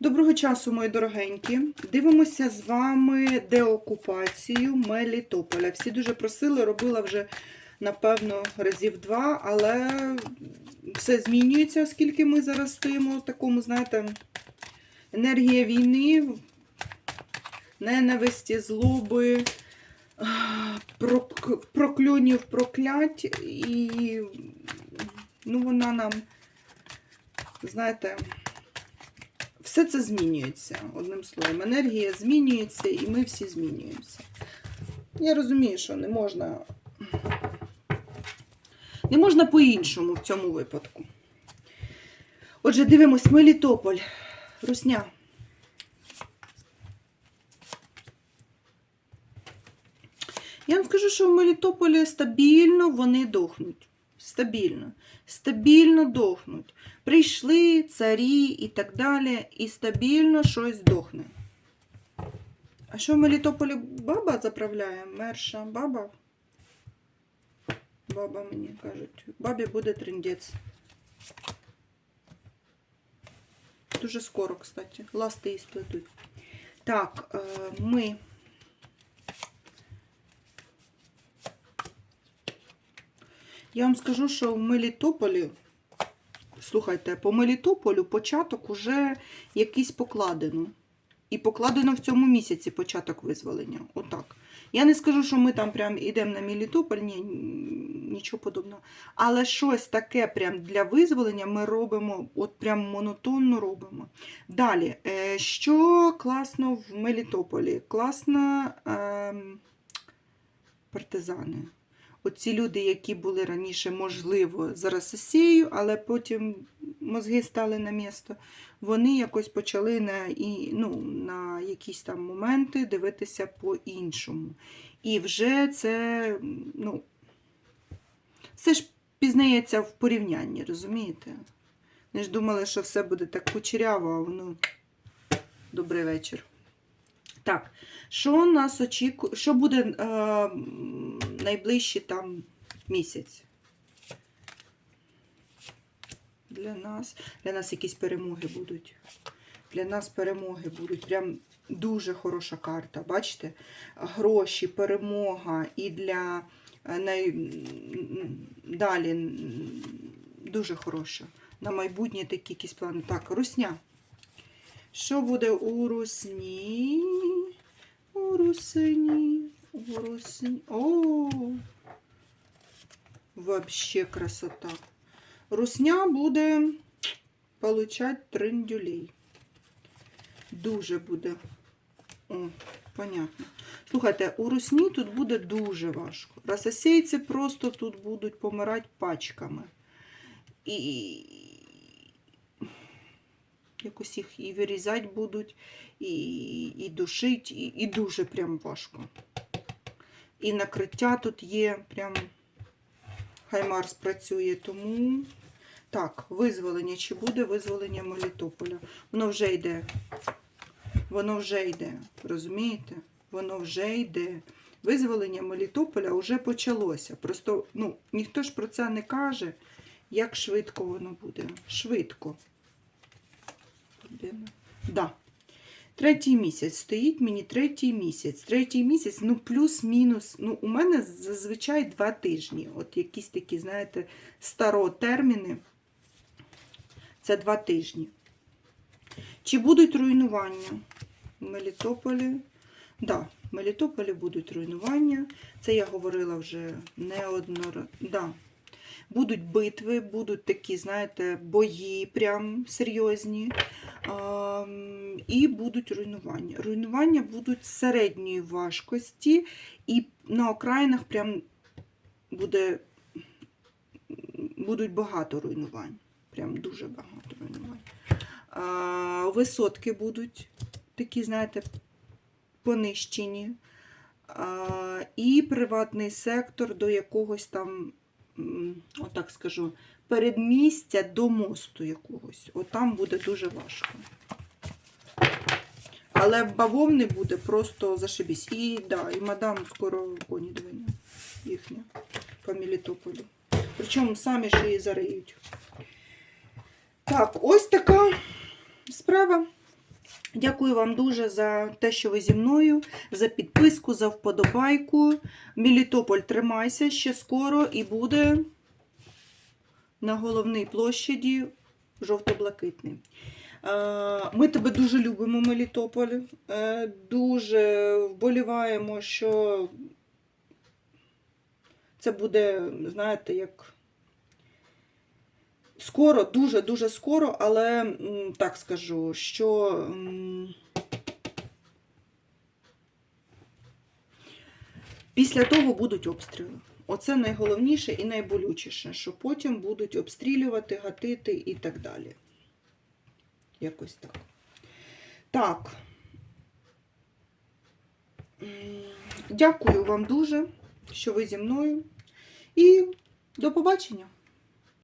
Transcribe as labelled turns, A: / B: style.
A: Доброго часу, мої дорогенькі. Дивимося з вами деокупацію Мелітополя. Всі дуже просили, робила вже, напевно, разів два, але все змінюється, оскільки ми зараз стоїмо в такому, знаєте, енергія війни, ненависті, злоби, прок- прокльонів, проклять, і ну, вона нам, знаєте, все це змінюється, одним словом. Енергія змінюється, і ми всі змінюємося. Я розумію, що не можна. Не можна по-іншому в цьому випадку. Отже, дивимось Мелітополь. Русня. Я вам скажу, що в Мелітополі стабільно вони дохнуть. Стабільно. Стабільно дохнуть. Прийшли царі і так далі, і стабільно щось дохне. А що в Мелітополі баба заправляє? Мерша баба? Баба мені кажуть. Бабі буде триндець. Дуже скоро, кстати. Ласти і сплетуть. Так, е, ми. Я вам скажу, що в Мелітополі, слухайте, по Мелітополю початок уже якийсь покладено. І покладено в цьому місяці початок визволення. Отак. Я не скажу, що ми там прям йдемо на Мелітополь, ні, нічого подобного. Але щось таке прям для визволення ми робимо, от прям монотонно робимо. Далі, е, що класно в Мелітополі? Класно ем, партизани. Оці люди, які були раніше, можливо, за Росією, але потім мозги стали на місто, вони якось почали на, і, ну, на якісь там моменти дивитися по-іншому. І вже це, ну, все ж пізнається в порівнянні, розумієте? Вони ж думали, що все буде так кучеряво, а воно добрий вечір. Так, що нас очікує, що буде е, м, найближчий там місяць? Для нас, для нас якісь перемоги будуть. Для нас перемоги будуть. Прям дуже хороша карта. Бачите? Гроші, перемога і для е, най... далі дуже хороша. На майбутнє такі якісь плани. Так, русня. Що буде у русні? У русині, у. О! Вообще красота. Русня буде получать триндюлей. Дуже буде. О, понятно. Слухайте, у русні тут буде дуже важко. Рососейці просто тут будуть помирати пачками. І якось їх і вирізати будуть, і, і душить, і, і дуже прям важко. І накриття тут є, прям Хаймарс працює, тому так, визволення. Чи буде визволення Мелітополя? Воно вже йде. Воно вже йде. Розумієте? Воно вже йде. Визволення Мелітополя вже почалося. Просто ну, ніхто ж про це не каже, як швидко воно буде. Швидко. Людина. Да. Третій місяць. Стоїть мені третій місяць. Третій місяць, ну, плюс-мінус. Ну, у мене зазвичай два тижні. От якісь такі, знаєте, старотерміни. Це два тижні. Чи будуть руйнування в Мелітополі? Да, в Мелітополі будуть руйнування. Це я говорила вже неодноразово. Да. Будуть битви, будуть такі, знаєте, бої прям серйозні. І будуть руйнування. Руйнування будуть середньої важкості, і на окраїнах прям буде, будуть багато руйнувань. Прям дуже багато руйнувань. Висотки будуть такі, знаєте, понищені. І приватний сектор до якогось там, отак скажу, передмістя до мосту якогось. Отам буде дуже важко. Але бавовни буде просто зашибісь. І да, і мадам скоро коні двине їхня по Мелітополю. Причому самі ж її зариють. Так, ось така справа. Дякую вам дуже за те, що ви зі мною, за підписку, за вподобайку. Мелітополь, тримайся ще скоро і буде на головній площаді жовто-блакитний. Е, Ми тебе дуже любимо, Мелітополь. Е, Дуже вболіваємо, що це буде, знаєте, як скоро, дуже-дуже скоро, але так скажу, що після того будуть обстріли. Оце найголовніше і найболючіше, що потім будуть обстрілювати, гатити і так далі. Якось так. Так. Дякую вам дуже, що ви зі мною. І до побачення!